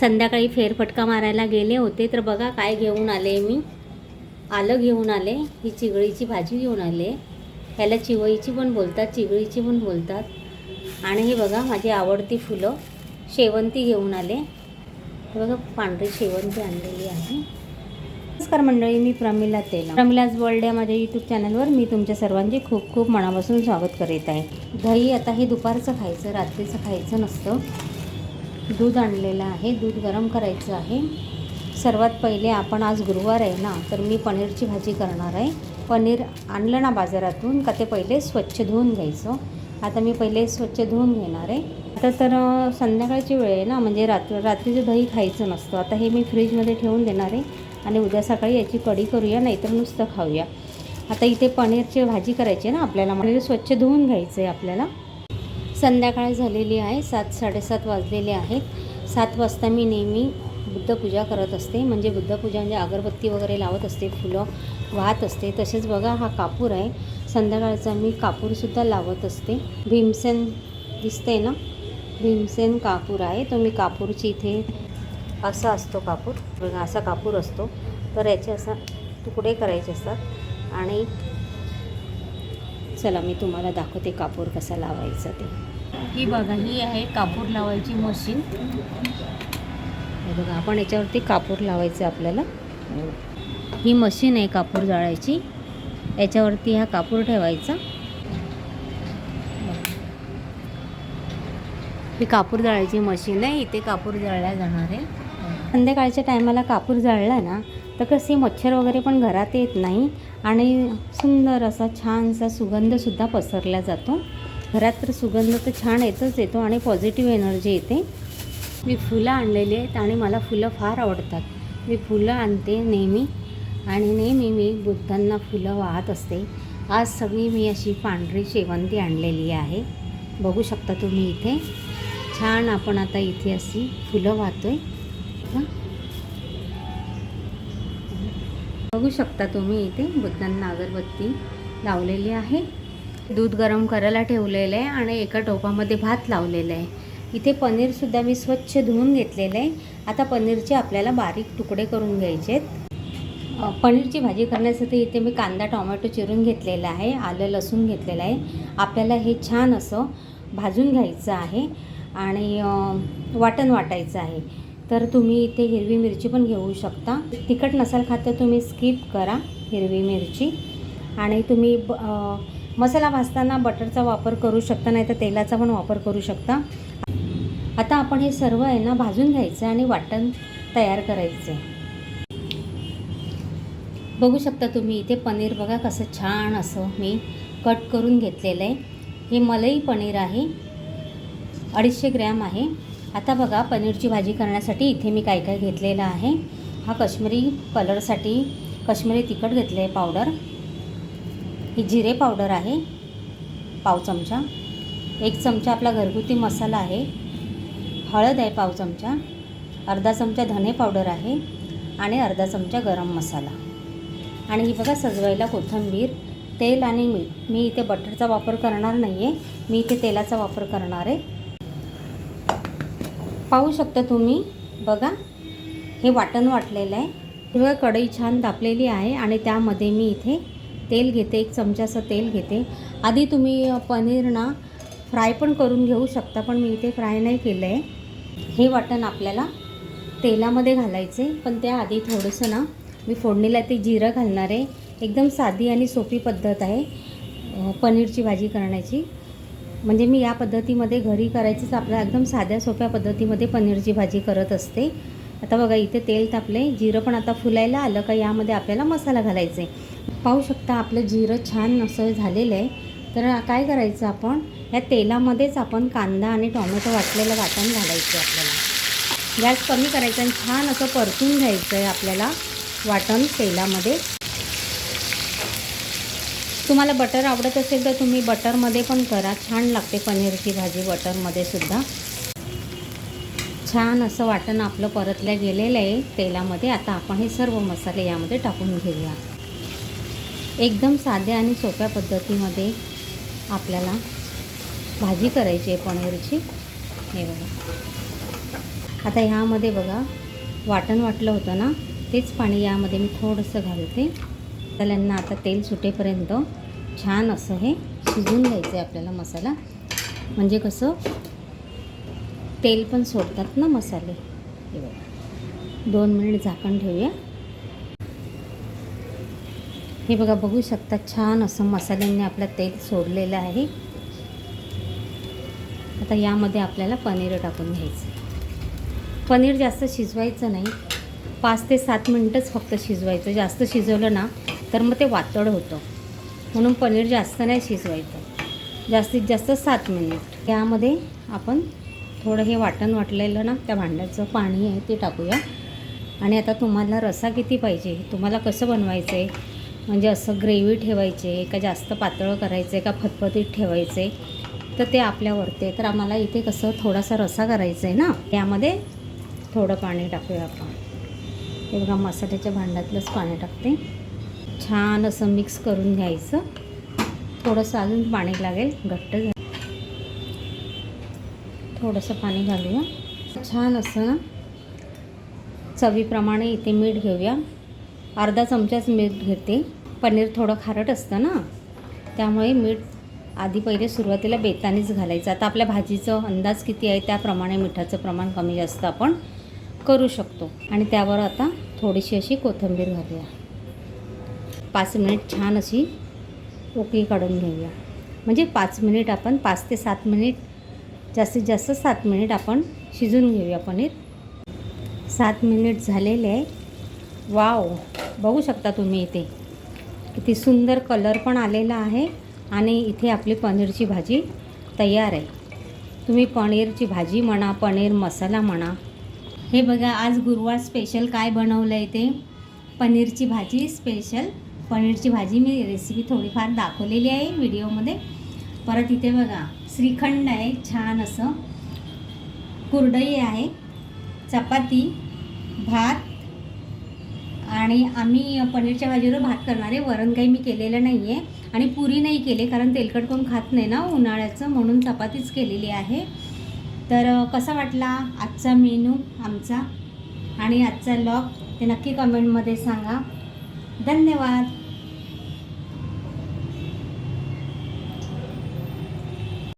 संध्याकाळी फेरफटका मारायला गेले होते. तर बघा काय घेऊन आले मी. आलं घेऊन आले. ही चिगळीची भाजी घेऊन आले. ह्याला चिवईची पण बोलतात चिगळीची पण बोलतात. आणि हे बघा माझी आवडती फुलं. शेवंती घेऊन आले. हे बघा पांढरी शेवंती आणलेली आहे. नमस्कार मंडळी मी प्रमिला तेला. प्रमिलाज वर्ल्ड या माझ्या यूट्यूब चॅनलवर मी तुमच्या सर्वांचे खूप खूप मनापासून स्वागत करीत आहे. दही आता हे दुपारचं खायचं रात्रीचं खायचं नसतं. दूध आणलेलं आहे. दूध गरम करायचं आहे. सर्वात पहिले आपण आज गुरुवार आहे ना तर मी पनीरची भाजी करणार आहे. पनीर आणलं ना बाजारातून का ते पहिले स्वच्छ धुवून घ्यायचं. आता मी पहिले स्वच्छ धुवून घेणार आहे. आता तर संध्याकाळची वेळ आहे ना म्हणजे रात्र रात्रीचं दही खायचं नसतं. आता हे मी फ्रीजमध्ये ठेवून देणार आहे आणि उद्या सकाळी याची कढी करूया नाहीतर नुसतं खाऊया. आता इथे पनीरची भाजी करायची आहे ना आपल्याला. म्हणजे स्वच्छ धुवून घ्यायचं आहे आपल्याला. संध्याकाळ झालेली आहे. सात साडेसात वाजलेले आहेत. सात वाजता मी नेहमी बुद्धपूजा करत असते. म्हणजे बुद्धपूजा म्हणजे अगरबत्ती वगैरे लावत असते फुलं वाहत असते. तसेच बघा हा कापूर आहे. संध्याकाळचा मी कापूरसुद्धा लावत असते. भीमसेन दिसते ना? भीमसेन कापूर आहे. तो मी कापूरची इथे असा असतो कापूर. बघा असा कापूर असतो. तर याचे असा तुकडे करायचे असतात. आणि चला मी तुम्हाला दाखवते कापूर कसा लावायचा ते. ही बघा ही आहे कापूर लावायची मशीन. हे बघा आपण याच्यावरती कापूर लावायचं आहे आपल्याला. ही मशीन आहे कापूर जाळायची. याच्यावरती हा कापूर ठेवायचा. ही कापूर जाळायची मशीन आहे इथे कापूर जाळल्या जाणार आहे. संध्याकाळच्या टायमाला कापूर जाळला ना तर कसे मच्छर वगैरे पण घरात येत नाही आणि सुंदर असा छानसा सुगंधसुद्धा पसरला जातो. घरात तर सुगंध तर छान येतच येतो आणि पॉझिटिव्ह एनर्जी येते. मी फुलं आणलेली आहेत आणि मला फुलं फार आवडतात. मी फुलं आणते नेहमी आणि नेहमी मी बुद्धांना फुलं वाहत असते. आज सगळी मी अशी पांढरी शेवंती आणलेली आहे. बघू शकता तुम्ही इथे. छान आपण आता इथे अशी फुलं वाहतो आहे बघू शकता तुम्ही इथे बुद्धांना अगरबत्ती लावलेली आहे. दूध गरम करायला ठेवलेलं आहे आणि एका टोपामध्ये भात लावलेला आहे. इथे पनीरसुद्धा मी स्वच्छ धुवून घेतलेलं आहे. आता पनीरचे आपल्याला बारीक तुकडे करून घ्यायचे आहेत. पनीरची भाजी करण्यासाठी इथे मी कांदा टोमॅटो चिरून घेतलेला आहे. आलं लसूण घेतलेलं आहे. आपल्याला हे छान असं भाजून घ्यायचं आहे आणि वाटण वाटायचं आहे. तर तुम्ही इथे हिरवी मिरची पण घेऊ शकता. तिखट नसाल खात तर तुम्ही स्किप करा हिरवी मिरची. आणि तुम्ही ब मसाला भाजताना बटरचा वापर करू शकता नाही तर तेलाचा पण वापर करू शकता. आता आपण हे सर्व आहे ना भाजून घ्यायचं आणि वाटण तयार करायचं. आहे बघू शकता तुम्ही इथे पनीर बघा कसं छान असं मी कट करून घेतलेलं आहे. हे मलई पनीर आहे अडीचशे ग्रॅम आहे. आता बघा पनीरची भाजी करण्यासाठी इथे मी काय काय घेतलेलं आहे. हा कश्मीरी कलरसाठी कश्मीरी तिखट घेतलं आहे पावडर. ही जिरे पावडर आहे पाव चमचा. एक चमचा आपला घरगुती मसाला आहे हळद आहे पाव चमचा अर्धा चमचा धने पावडर आहे आणि अर्धा चमचा गरम मसाला. आणि ही बघा सजवायला कोथिंबीर तेल आणि मीठ. मी इथे बटरचा वापर करणार नाही आहे मी इथे तेलाचा वापर करणार आहे. पाहू शकता तुम्ही बघा हे वाटण वाटलेलं आहे. किंवा कढई छान तापलेली आहे आणि त्यामध्ये मी इथे तेल घेते एक चमचाचं तेल घेते. आधी तुम्ही पनीर ना फ्राय पण करून घेऊ शकता पण मी इथे फ्राय नाही केलं आहे हे वाटण आपल्याला तेलामध्ये घालायचे पण त्याआधी थोडंसं ना मी फोडणीला ते जिरं घालणार आहे. एकदम साधी आणि सोपी पद्धत आहे पनीरची भाजी करण्याची. म्हणजे मी या पद्धतीमध्ये घरी करायचीच आपल्या एकदम साध्या सोप्या पद्धतीमध्ये पनीरची भाजी करत असते. आता बघा इथे तेल तापले जिरं पण आता फुलायला आलं का यामध्ये आपल्याला मसाला घालायचा आहे पाहू शकता आपलं जिरं छान असं झालेलं आहे. तर काय करायचं आपण? या तेलामध्येच आपण कांदा आणि टोमॅटो वाटलेलं वाटण घालायचं आहे आपल्याला. गॅस कमी करायचा आणि छान असं परतून घ्यायचं आहे आपल्याला वाटण तेलामध्ये. तुम्हाला बटर आवडत असेल तर तुम्ही बटरमध्ये पण करा. छान लागते पनीरची भाजी बटरमध्ये सुद्धा. छान असं वाटण आपलं परतल्या गेलेलं आहे तेलामध्ये. आता आपण हे सर्व मसाले यामध्ये टाकून घेऊया. एकदम साध्या आणि सोप्या पद्धतीमध्ये आपल्याला भाजी करायची आहे पनीरची. हे बघा. आता ह्यामध्ये बघा वाटण वाटलं होतं ना तेच पाणी यामध्ये मी थोडंसं घालते. मसाल्यांना आता तेल सुटेपर्यंत छान असं हे शिजून घ्यायचं आहे आपल्याला मसाला. म्हणजे कसं तेल पण सोडतात ना मसाले. हे बघा. दोन मिनिट झाकण ठेवूया. हे बघा बघू शकता छान असं मसाल्यांनी आपलं तेल सोडलेलं आहे. आता यामध्ये आपल्याला पनीर टाकून घ्यायचं. पनीर जास्त शिजवायचं नाही. पाच ते सात मिनटंच फक्त शिजवायचं. जास्त शिजवलं ना तर मग ते वातड होतं. म्हणून पनीर जास्त नाही शिजवायचं. जास्तीत जास्त सात मिनिट. यामध्ये आपण थोडं हे वाटण वाटलेलं ना त्या भांड्याचं पाणी आहे ते टाकूया. आणि आता तुम्हाला रसा किती पाहिजे तुम्हाला कसं बनवायचं आहे म्हणजे असं ग्रेव्ही ठेवायचे का जास्त पातळ करायचे का फतफतीत ठेवायचे तर ते आपल्यावरती आहे. तर आम्हाला इथे कसं थोडासा रसा करायचा आहे ना त्यामध्ये थोडं पाणी टाकूया आपण. हे बघा मसाल्याच्या भांड्यातलंच पाणी टाकते. छान असं मिक्स करून घ्यायचं. थोडंसं अजून पाणी लागेल घट्ट झालं. थोडंसं पाणी घालूया. छान असं ना चवीप्रमाणे इथे मीठ घेऊया. अर्धा चमचाच मीठ घेते. पनीर थोडं खारट असतं ना. त्यामुळे मीठ आधी पहिले सुरुवातीला बेतानीच घालायचं. आता आपल्या भाजीचं अंदाज किती आहे त्याप्रमाणे मिठाचं प्रमाण कमी जास्त आपण करू शकतो. आणि त्यावर आता थोडीशी अशी कोथिंबीर घालूया. पाच मिनिट छान अशी उकळी काढून घेऊया. म्हणजे पाच मिनिट आपण पाच ते सात मिनिट जास्तीत जास्त सात मिनिट आपण शिजून घेऊया पनीर. सात मिनिट झालेले आहे. वाव! बघू शकता तुम्ही इथे. किती सुंदर कलर पण आलेला आहे आणि इथे आपली पनीरची भाजी तयार आहे. तुम्ही पनीरची भाजी म्हणा पनीर मसाला म्हणा. हे बघा आज गुरुवार स्पेशल काय बनवलं आहे ते? पनीरची भाजी स्पेशल पनीरची भाजी मी रेसिपी थोडीफार दाखवलेली आहे व्हिडिओमध्ये. परत इथे बघा श्रीखंड आहे छान असं. कुरडई आहे चपाती भात आणि आम्ही पनीरच्या भाजीवर भात करणार आहे. वरण काही मी केलेलं नाही आहे आणि पुरी नाही केली कारण तेलकट कोण खात नाही ना उन्हाळ्याचं म्हणून चपातीच केलेली आहे. तर कसा वाटला आजचा मेनू आमचा? आणि आजचा लॉग ते नक्की कमेंटमध्ये सांगा. धन्यवाद.